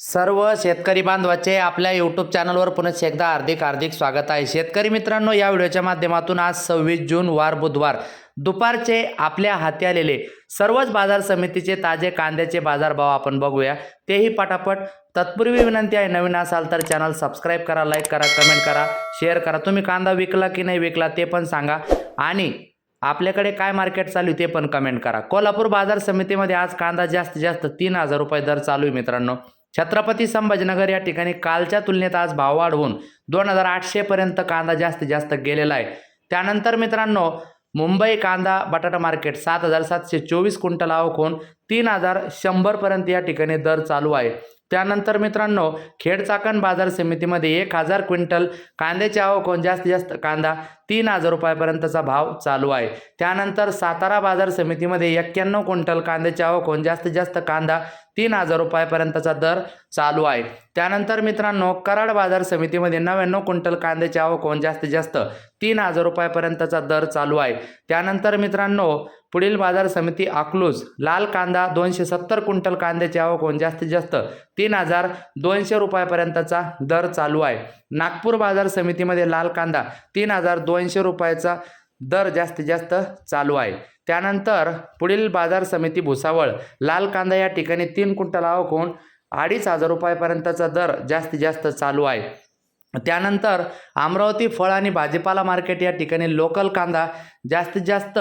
सर्व शेतकरी बांधवाचे आपल्या यूट्यूब चॅनलवर पुन्हा एकदा हार्दिक हार्दिक स्वागत आहे. शेतकरी मित्रांनो या व्हिडिओच्या माध्यमातून आज सव्वीस जून वार बुधवार दुपारचे आपल्या हाती आलेले सर्वच बाजार समितीचे ताजे कांद्याचे बाजारभाव आपण बघूया. तेही पटापट. तत्पूर्वी विनंती आहे नवीन असाल तर चॅनल सबस्क्राईब करा लाईक करा कमेंट करा शेअर करा. तुम्ही कांदा विकला की नाही विकला ते पण सांगा. आणि आपल्याकडे काय मार्केट चालू आहे ते पण कमेंट करा. कोल्हापूर बाजार समितीमध्ये आज कांदा जास्तीत जास्त तीन हजार रुपये दर चालू आहे मित्रांनो. छत्रपती संभाजीनगर या ठिकाणी कालच्या तुलनेत आज भाव वाढवून दोन हजार आठशेपर्यंत कांदा जास्तीत जास्त गेलेला आहे. त्यानंतर मित्रांनो मुंबई कांदा बटाटा मार्केट सात हजार सातशे चोवीस क्विंटल आवक होऊन तीन हजार शंभरपर्यंत या ठिकाणी दर चालू आहे. त्यानंतर मित्रांनो खेडचाकण बाजार समितीमध्ये एक हजार क्विंटल कांद्याची आवक होऊन जास्तीत जास्त कांदा तीन हजार रुपयापर्यंतचा भाव चालू आहे. त्यानंतर सातारा बाजार समितीमध्ये एक्क्याण्णव क्विंटल कांद्याची आवक होऊन जास्तीत जास्त कांदा तीन हजार रुपयापर्यंतचा दर चालू आहे. त्यानंतर मित्रांनो कराड बाजार समितीमध्ये नव्याण्णव क्विंटल कांद्याची आवक होऊन जास्तीत जास्त तीन हजार रुपयापर्यंतचा दर चालू आहे. त्यानंतर मित्रांनो पुढील बाजार समिती आकलूज. लाल कांदा दोनशे सत्तर क्विंटल कांद्याची आवक होऊन जास्तीत जास्त तीन हजार दोनशे रुपयापर्यंतचा दर चालू आहे. नागपूर बाजार समितीमध्ये लाल कांदा तीन हजार दोनशे रुपयाचा दर जास्तीत जास्त चालू आहे. त्यानंतर पुढील बाजार समिती भुसावळ. लाल कांदा या ठिकाणी तीन क्विंटल आवक होऊन अडीच हजार रुपयापर्यंतचा दर जास्तीत जास्त चालू आहे. त्यानंतर अमरावती फळ आणि भाजीपाला मार्केट या ठिकाणी लोकल कांदा जास्तीत जास्त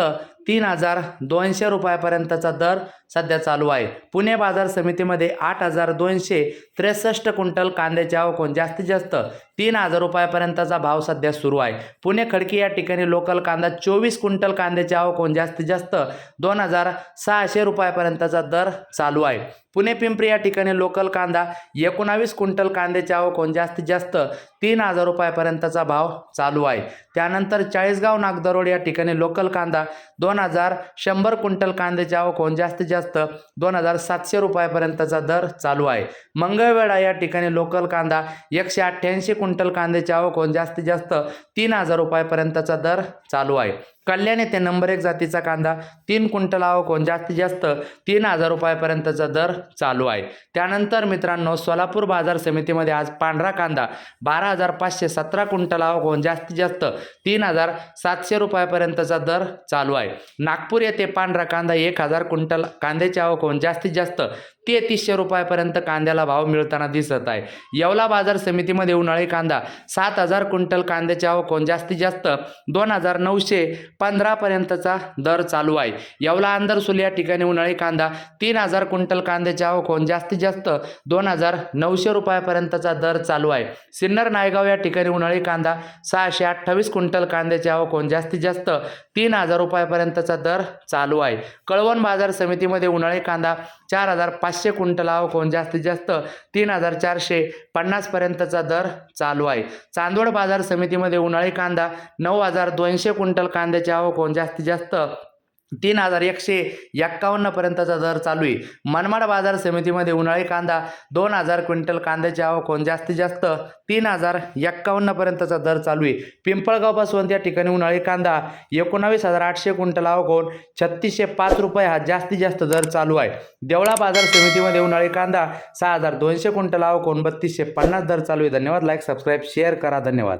तीन हजार दोनशे रुपयापर्यंतचा दर सध्या चालू आहे. पुणे बाजार समितीमध्ये आठ हजार दोनशे त्रेसष्ट क्विंटल कांद्याची आवक जास्तीत जास्त तीन हजार रुपयापर्यंतचा भाव सध्या सुरू आहे. पुणे खडकी या ठिकाणी लोकल कांदा चोवीस क्विंटल कांद्याची आवक जास्तीत जास्त दोन हजार सहाशे रुपयापर्यंतचा दर चालू आहे. पुणे पिंपरी या ठिकाणी लोकल कांदा एकोणावीस क्विंटल कांद्याची आवक जास्तीत जास्त तीन हजार रुपयापर्यंतचा भाव चालू आहे. त्यानंतर चाळीसगाव नागदरोड या ठिकाणी लोकल कांदा दोन हजार शंभर क्विंटल कांद्याची आवक होऊन जास्तीत जास्त दोन हजार सातशे रुपयापर्यंतचा दर चालू आहे. मंगळवेढा या ठिकाणी लोकल कांदा एकशे अठ्ठ्याऐंशी क्विंटल कांद्याची आवक होऊन जास्तीत जास्त तीन हजार रुपयापर्यंतचा दर चालू आहे. कल्याण येथे नंबर एक जातीचा कांदा तीन क्विंटल आवक होऊन जास्तीत जास्त तीन हजार रुपयापर्यंतचा दर चालू आहे. त्यानंतर मित्रांनो सोलापूर बाजार समितीमध्ये आज पांढरा कांदा बारा हजार पाचशे सतरा क्विंटल आवक होऊन जास्तीत जास्त तीन हजार सातशे रुपयापर्यंतचा दर चालू आहे. नागपूर येथे पांढरा कांदा एक हजार क्विंटल कांद्याची आवक होऊन जास्तीत जास्त तेहतीसशे रुपयापर्यंत कांद्याला भाव मिळताना दिसत आहे. येवला बाजार समितीमध्ये उन्हाळी कांदा सात हजार क्विंटल कांद्याची आवक होऊन जास्तीत जास्त दोन हजार नऊशे पंधरापर्यंतचा दर चालू आहे. येवला अंदरसूल या ठिकाणी उन्हाळी कांदा तीन हजार क्विंटल कांद्याची आवक होऊन जास्तीत जास्त दोन हजार नऊशे रुपयापर्यंतचा दर चालू आहे. सिन्नर नायगाव या ठिकाणी उन्हाळी कांदा सहाशे अठ्ठावीस क्विंटल कांद्याची आवक होऊन जास्तीत जास्त तीन हजार रुपयापर्यंतचा दर चालू आहे. कळवण बाजार समितीमध्ये उन्हाळी कांदा चार हजार पाचशे क्विंटल आवक होऊन जास्तीत जास्त तीन हजार चारशे पन्नासपर्यंतचा दर चालू आहे. चांदवड बाजार समितीमध्ये उन्हाळी कांदा नऊ हजार दोनशे क्विंटल कांद्याची आवक होऊन जास्तीत जास्त तीन हजार एकशे एक्कावन्नपर्यंतचा दर चालू आहे. मनमाड बाजार समितीमध्ये उन्हाळी कांदा दोन हजार क्विंटल कांद्याची आवक होऊन जास्तीत जास्त तीन हजार एक्कावन्नपर्यंतचा दर चालू आहे. पिंपळगावपासून त्या ठिकाणी उन्हाळी कांदा एकोणावीस हजार आठशे क्विंटल आवक होऊन छत्तीसशे पाच रुपये हा जास्तीत जास्त दर चालू आहे. देवळा बाजार समितीमध्ये उन्हाळी कांदा सहा हजार दोनशे क्विंटल आवक होऊन बत्तीसशे पन्नास दर चालू आहे. धन्यवाद. लाईक सबस्क्राईब शेअर करा. धन्यवाद.